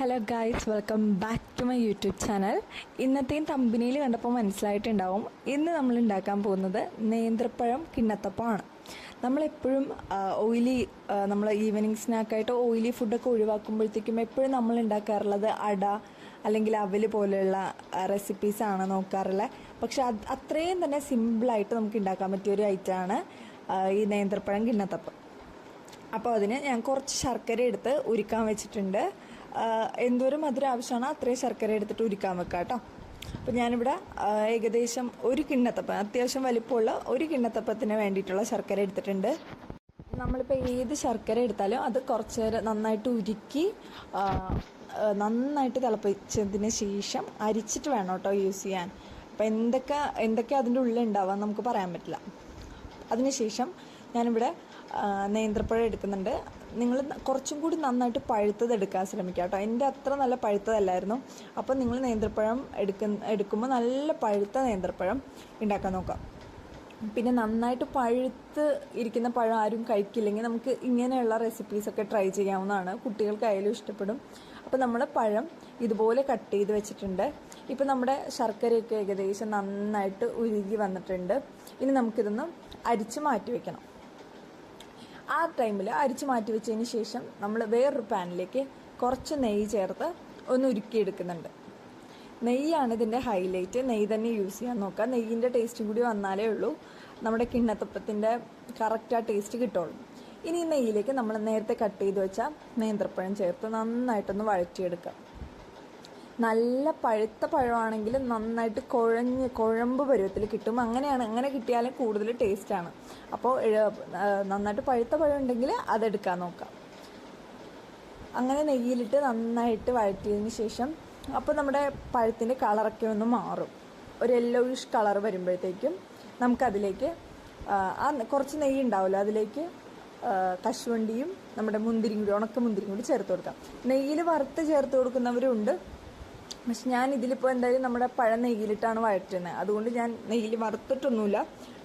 Hello guys welcome back to my YouTube channel ഇന്നത്തെയും തമ്പനിയിൽ കണ്ടപ്പോൾ മനസ്സിലായിട്ടുണ്ടാവും. ഇന്ന് നമ്മൾ ഉണ്ടാക്കാൻ പോകുന്നത് നേന്ത്രപ്പഴം കിണ്ണത്തപ്പമാണ്. നമ്മളെപ്പോഴും ഓയിലി നമ്മൾ ഈവനിങ് സ്നാക്കായിട്ട് ഓയിലി ഫുഡൊക്കെ ഒഴിവാക്കുമ്പോഴത്തേക്കും എപ്പോഴും നമ്മൾ ഉണ്ടാക്കാറുള്ളത് അട അല്ലെങ്കിൽ അവൽ പോലെയുള്ള റെസിപ്പീസാണ് നോക്കാറുള്ളത് പക്ഷെ അത് അത്രയും തന്നെ സിമ്പിളായിട്ട് നമുക്ക് ഉണ്ടാക്കാൻ പറ്റിയ ഒരു ഐറ്റമാണ് ഈ നേന്ത്രപ്പഴം കിണ്ണത്തപ്പം. അപ്പോൾ അതിന് ഞാൻ കുറച്ച് ശർക്കര എടുത്ത് ഉരുക്കാൻ വെച്ചിട്ടുണ്ട്. എന്തോരം മധുരം ആവശ്യമാണോ അത്രയും ശർക്കര എടുത്തിട്ട് ഉരുക്കാൻ വെക്കാം കേട്ടോ. അപ്പോൾ ഞാനിവിടെ ഏകദേശം ഒരു കിണ്ണത്തപ്പം അത്യാവശ്യം വലിപ്പമുള്ള ഒരു കിണ്ണത്തപ്പത്തിന് വേണ്ടിയിട്ടുള്ള ശർക്കര എടുത്തിട്ടുണ്ട്. നമ്മളിപ്പോൾ ഏത് ശർക്കര എടുത്താലും അത് കുറച്ച് നേരം നന്നായിട്ട് ഉരുക്കി നന്നായിട്ട് തിളപ്പിച്ചതിന് ശേഷം അരിച്ചിട്ട് വേണം കേട്ടോ യൂസ് ചെയ്യാൻ. അപ്പോൾ എന്തൊക്കെ എന്തൊക്കെ അതിന്റെ ഉള്ളിൽ ഉണ്ടാവാൻ നമുക്ക് പറയാൻ പറ്റില്ല. അതിനുശേഷം ഞാനിവിടെ നേന്ത്രപ്പഴം എടുക്കുന്നുണ്ട്. നിങ്ങൾ കുറച്ചും കൂടി നന്നായിട്ട് പഴുത്തത് എടുക്കാൻ ശ്രമിക്കുക കേട്ടോ എന്റെ അത്ര നല്ല പഴുത്തതല്ലായിരുന്നു. അപ്പോൾ നിങ്ങൾ നേന്ത്രപ്പഴം എടുക്കുന്ന എടുക്കുമ്പോൾ നല്ല പഴുത്ത നേന്ത്രപ്പഴം ഉണ്ടാക്കാൻ നോക്കാം. പിന്നെ നന്നായിട്ട് പഴുത്ത് ഇരിക്കുന്ന പഴം ആരും കഴിക്കില്ലെങ്കിൽ നമുക്ക് ഇങ്ങനെയുള്ള റെസിപ്പീസൊക്കെ ട്രൈ ചെയ്യാവുന്നതാണ്. കുട്ടികൾക്കായാലും ഇഷ്ടപ്പെടും. അപ്പോൾ നമ്മൾ പഴം ഇതുപോലെ കട്ട് ചെയ്ത് വെച്ചിട്ടുണ്ട്. ഇപ്പോൾ നമ്മുടെ ശർക്കരയൊക്കെ ഏകദേശം നന്നായിട്ട് ഉരുകി വന്നിട്ടുണ്ട്. ഇനി നമുക്കിതൊന്ന് അരിച്ച് മാറ്റി വെക്കണം. ആ ടൈമിൽ അരിച്ച് മാറ്റി വെച്ചതിന് ശേഷം നമ്മൾ വേറൊരു പാനിലേക്ക് കുറച്ച് നെയ്യ് ചേർത്ത് ഒന്ന് ഉരുക്കിയെടുക്കുന്നുണ്ട്. നെയ്യാണ് ഇതിന്റെ ഹൈലൈറ്റ് നെയ്യ് തന്നെ യൂസ് ചെയ്യാൻ നോക്കുക. നെയ്യിന്റെ ടേസ്റ്റ് കൂടി വന്നാലേ ഉള്ളൂ. നമ്മുടെ കിണ്ണത്തപ്പത്തിന്റെ കറക്റ്റ് ആ ടേസ്റ്റ് കിട്ടുള്ളൂ. ഇനി നെയ്യിലേക്ക് നമ്മൾ നേരത്തെ കട്ട് ചെയ്ത് വെച്ച നേന്ത്രപ്പഴം ചേർത്ത് നന്നായിട്ടൊന്ന് വഴറ്റിയെടുക്കുക. നല്ല പഴുത്ത പഴമാണെങ്കിൽ നന്നായിട്ട് കുഴഞ്ഞ് കുഴമ്പ് പരുവത്തിൽ കിട്ടും. അങ്ങനെയാണ് അങ്ങനെ കിട്ടിയാലും കൂടുതൽ ടേസ്റ്റാണ് അപ്പോൾ നന്നായിട്ട് പഴുത്ത പഴം ഉണ്ടെങ്കിൽ അതെടുക്കാൻ നോക്കാം. അങ്ങനെ നെയ്യിലിട്ട് നന്നായിട്ട് വഴറ്റിയതിന് ശേഷം അപ്പോൾ നമ്മുടെ പഴത്തിന്റെ കളറൊക്കെ ഒന്ന് മാറും. ഒരു യെല്ലോയിഷ് കളർ വരുമ്പോഴത്തേക്കും നമുക്കതിലേക്ക് ആ കുറച്ച് നെയ്യ് ഉണ്ടാവുമല്ലോ അതിലേക്ക് കശുവണ്ടിയും നമ്മുടെ മുന്തിരിയും കൂടി ഉണക്ക മുന്തിരിയും കൂടി ചേർത്ത് കൊടുക്കാം. നെയ്യിൽ വറുത്ത് ചേർത്ത് കൊടുക്കുന്നവരുണ്ട്. പക്ഷെ ഞാൻ ഇതിലിപ്പോൾ എന്തായാലും നമ്മുടെ പഴം നെയ്യിലിട്ടാണ് വഴറ്റുന്നത്. അതുകൊണ്ട് ഞാൻ നെയ്യിൽ വറുത്തിട്ടൊന്നുമില്ല.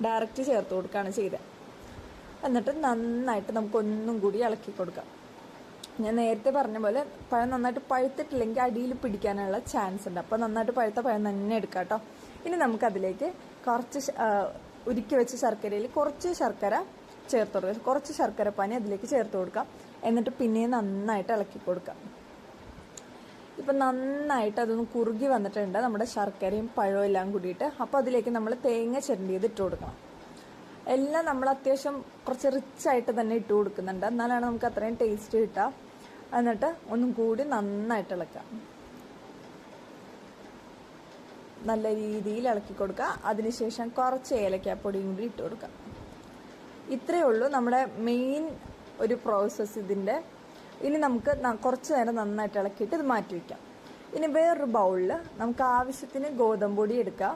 ഡയറക്റ്റ് ചേർത്ത് കൊടുക്കുകയാണ് ചെയ്തത്. എന്നിട്ട് നന്നായിട്ട് നമുക്കൊന്നും കൂടി ഇളക്കി കൊടുക്കാം. ഞാൻ നേരത്തെ പറഞ്ഞ പോലെ പഴം നന്നായിട്ട് പഴുത്തിട്ടില്ലെങ്കിൽ അടിയിൽ പിടിക്കാനുള്ള ചാൻസ് ഉണ്ട്. അപ്പോൾ നന്നായിട്ട് പഴുത്ത പഴം തന്നെ എടുക്കാം കേട്ടോ. ഇനി നമുക്കതിലേക്ക് കുറച്ച് ഉരുക്കി വെച്ച ശർക്കരയിൽ കുറച്ച് ശർക്കര ചേർത്ത് കൊടുക്കുക കുറച്ച് ശർക്കര പാനി അതിലേക്ക് ചേർത്ത് കൊടുക്കാം. എന്നിട്ട് പിന്നെയും നന്നായിട്ട് ഇളക്കി കൊടുക്കാം. ഇപ്പം നന്നായിട്ട് അതൊന്ന് കുറുകി വന്നിട്ടുണ്ട്. നമ്മുടെ ശർക്കരയും പഴവും എല്ലാം കൂടിയിട്ട്. അപ്പോൾ അതിലേക്ക് നമ്മൾ തേങ്ങ ചിരണ്ടിയത് ഇട്ട് കൊടുക്കണം. എല്ലാം നമ്മൾ അത്യാവശ്യം കുറച്ച് റിച്ച് ആയിട്ട് തന്നെ ഇട്ട് കൊടുക്കുന്നുണ്ട്. എന്നാലാണ് നമുക്ക് അത്രയും ടേസ്റ്റ് കിട്ടുക. എന്നിട്ട് ഒന്നും കൂടി നന്നായിട്ട് ഇളക്കുക. നല്ല രീതിയിൽ ഇളക്കി കൊടുക്കുക. അതിനുശേഷം കുറച്ച് ഏലക്കാപ്പൊടിയും കൂടി ഇട്ട് കൊടുക്കുക. ഇത്രയേ ഉള്ളൂ നമ്മുടെ മെയിൻ ഒരു പ്രോസസ്സ് ഇതിന്റെ ഇനി നമുക്ക് കുറച്ച് നേരം നന്നായിട്ട് ഇളക്കിയിട്ട് ഇത് മാറ്റി വയ്ക്കാം ഇനി വേറൊരു ബൗളിൽ നമുക്ക് ആവശ്യത്തിന് ഗോതമ്പ് പൊടി എടുക്കാം.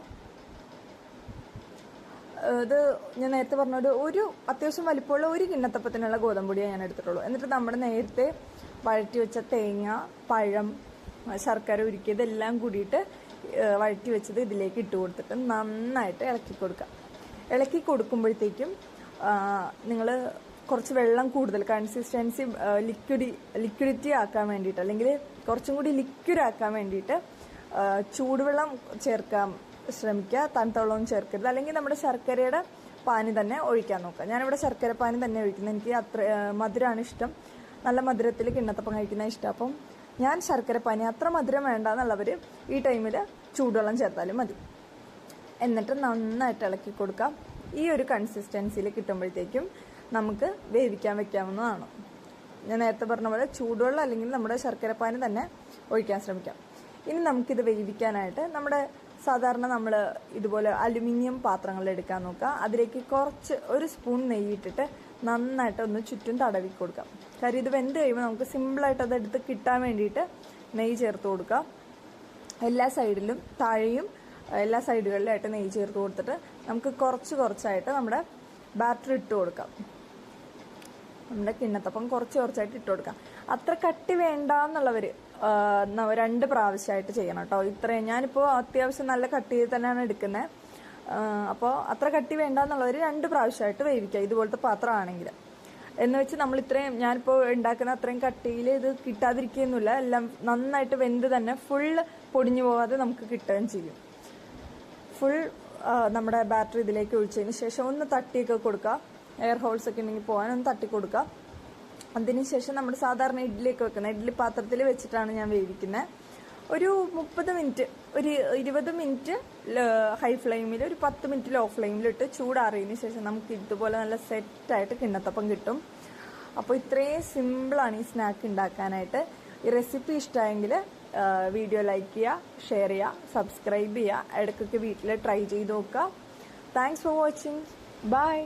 ഇത് ഞാൻ നേരത്തെ പറഞ്ഞ ഒരു ഒരു അത്യാവശ്യം വലിപ്പമുള്ള ഒരു കിണ്ണത്തപ്പത്തിനുള്ള ഗോതമ്പ് പൊടിയാണ് ഞാൻ എടുത്തിട്ടുള്ളൂ. എന്നിട്ട് നമ്മുടെ നേരത്തെ വഴറ്റി വെച്ച തേങ്ങ പഴം ശർക്കര ഉരുക്കി ഇതെല്ലാം കൂടിയിട്ട് വഴറ്റി വെച്ചത് ഇതിലേക്ക് ഇട്ട് കൊടുത്തിട്ട് നന്നായിട്ട് ഇളക്കി കൊടുക്കുക ഇളക്കി കൊടുക്കുമ്പോഴത്തേക്കും നിങ്ങൾ കുറച്ച് വെള്ളം കൂടുതൽ കൺസിസ്റ്റൻസി ലിക്വിഡി ലിക്വിഡിറ്റി ആക്കാൻ വേണ്ടിയിട്ട് അല്ലെങ്കിൽ കുറച്ചും കൂടി ലിക്വിഡ് ആക്കാൻ വേണ്ടിയിട്ട് ചൂടുവെള്ളം ചേർക്കാൻ ശ്രമിക്കുക തണുത്ത വെള്ളവും ചേർക്കരുത്. അല്ലെങ്കിൽ നമ്മുടെ ശർക്കരയുടെ പാനി തന്നെ ഒഴിക്കാൻ നോക്കുക. ഞാനിവിടെ ശർക്കര പാനി തന്നെ ഒഴിക്കുന്നത്. എനിക്ക് അത്ര മധുരമാണ് ഇഷ്ടം. നല്ല മധുരത്തിൽ കിണ്ണത്തപ്പം കഴിക്കുന്ന ഇഷ്ടം. അപ്പം ഞാൻ ശർക്കര പാനി അത്ര മധുരം വേണ്ട എന്നുള്ളവർ ഈ ടൈമിൽ ചൂടുവെള്ളം ചേർത്താലും മതി. എന്നിട്ട് നന്നായിട്ട് ഇളക്കി കൊടുക്കാം. ഈ ഒരു കൺസിസ്റ്റൻസിയിൽ കിട്ടുമ്പോഴത്തേക്കും നമുക്ക് വേവിക്കാൻ വെക്കാവുന്നതാണ്. ഞാൻ നേരത്തെ പറഞ്ഞ പോലെ ചൂടുവെള്ളം അല്ലെങ്കിൽ നമ്മുടെ ശർക്കരപ്പാനി തന്നെ ഒഴിക്കാൻ ശ്രമിക്കാം. ഇനി നമുക്കിത് വേവിക്കാനായിട്ട് നമ്മുടെ സാധാരണ നമ്മൾ ഇതുപോലെ അലുമിനിയം പാത്രങ്ങൾ എടുക്കാൻ നോക്കുക. അതിലേക്ക് കുറച്ച് ഒരു സ്പൂൺ നെയ്യിട്ടിട്ട് നന്നായിട്ട് ഒന്ന് ചുറ്റും തടവി കൊടുക്കാം കാര്യം ഇത് വെന്ത് കഴിയുമ്പോൾ നമുക്ക് സിമ്പിളായിട്ട് അത് എടുത്ത് കിട്ടാൻ വേണ്ടിയിട്ട് നെയ്യ് ചേർത്ത് കൊടുക്കാം എല്ലാ സൈഡിലും താഴെയും എല്ലാ സൈഡുകളിലായിട്ട് നെയ്യ് ചേർത്ത് കൊടുത്തിട്ട് നമുക്ക് കുറച്ച് കുറച്ചായിട്ട് നമ്മുടെ ബാറ്റർ ഇട്ട് കൊടുക്കാം. നമ്മുടെ കിണ്ണത്തപ്പം കുറച്ച് കുറച്ചായിട്ട് ഇട്ട് കൊടുക്കാം. അത്ര കട്ടി വേണ്ട എന്നുള്ളവർ രണ്ട് പ്രാവശ്യമായിട്ട് ചെയ്യണം കേട്ടോ. ഇത്രയും ഞാനിപ്പോൾ അത്യാവശ്യം നല്ല കട്ടി ചെയ്ത് തന്നെയാണ് എടുക്കുന്നത് അപ്പോൾ അത്ര കട്ടി വേണ്ട എന്നുള്ളവർ രണ്ട് പ്രാവശ്യമായിട്ട് വേവിക്കുക ഇതുപോലത്തെ പാത്രമാണെങ്കിൽ എന്ന് വെച്ച് നമ്മൾ ഇത്രയും ഞാനിപ്പോൾ ഉണ്ടാക്കുന്ന അത്രയും കട്ടിയിൽ ഇത് കിട്ടാതിരിക്കുകയൊന്നുമില്ല. എല്ലാം നന്നായിട്ട് വെന്ത് തന്നെ ഫുൾ പൊടിഞ്ഞു പോകാതെ നമുക്ക് കിട്ടുകയും ചെയ്യും. ഫുൾ നമ്മുടെ ബാറ്ററി ഇതിലേക്ക് ഒഴിച്ചതിന് ശേഷം ഒന്ന് തട്ടിയൊക്കെ കൊടുക്കുക എയർ ഹോൾസ് ഒക്കെ ഉണ്ടെങ്കിൽ പോകാൻ ഒന്ന് തട്ടി കൊടുക്കുക അതിനുശേഷം നമ്മൾ സാധാരണ ഇഡ്ഡലിയൊക്കെ വെക്കുന്നത്. ഇഡ്ഡലി പാത്രത്തിൽ വെച്ചിട്ടാണ് ഞാൻ വേവിക്കുന്നത്. ഒരു മുപ്പത് മിനിറ്റ് ഒരു ഇരുപത് മിനിറ്റ് ഹൈ ഫ്ലെയിമിൽ ഒരു പത്ത് മിനിറ്റ് ലോ ഫ്ലെയിമിലിട്ട് ചൂടാറിയതിന് ശേഷം നമുക്ക് ഇതുപോലെ നല്ല സെറ്റായിട്ട് കിണ്ണത്തപ്പം കിട്ടും. അപ്പോൾ ഇത്രയും സിമ്പിളാണ് ഈ സ്നാക്ക് ഉണ്ടാക്കാനായിട്ട്. ഈ റെസിപ്പി ഇഷ്ടമായെങ്കിൽ വീഡിയോ ലൈക്ക് ചെയ്യുക ഷെയർ ചെയ്യുക സബ്സ്ക്രൈബ് ചെയ്യുക ഇടയ്ക്കൊക്കെ വീട്ടിൽ ട്രൈ ചെയ്ത് നോക്കുക. Thanks for watching. ബൈ.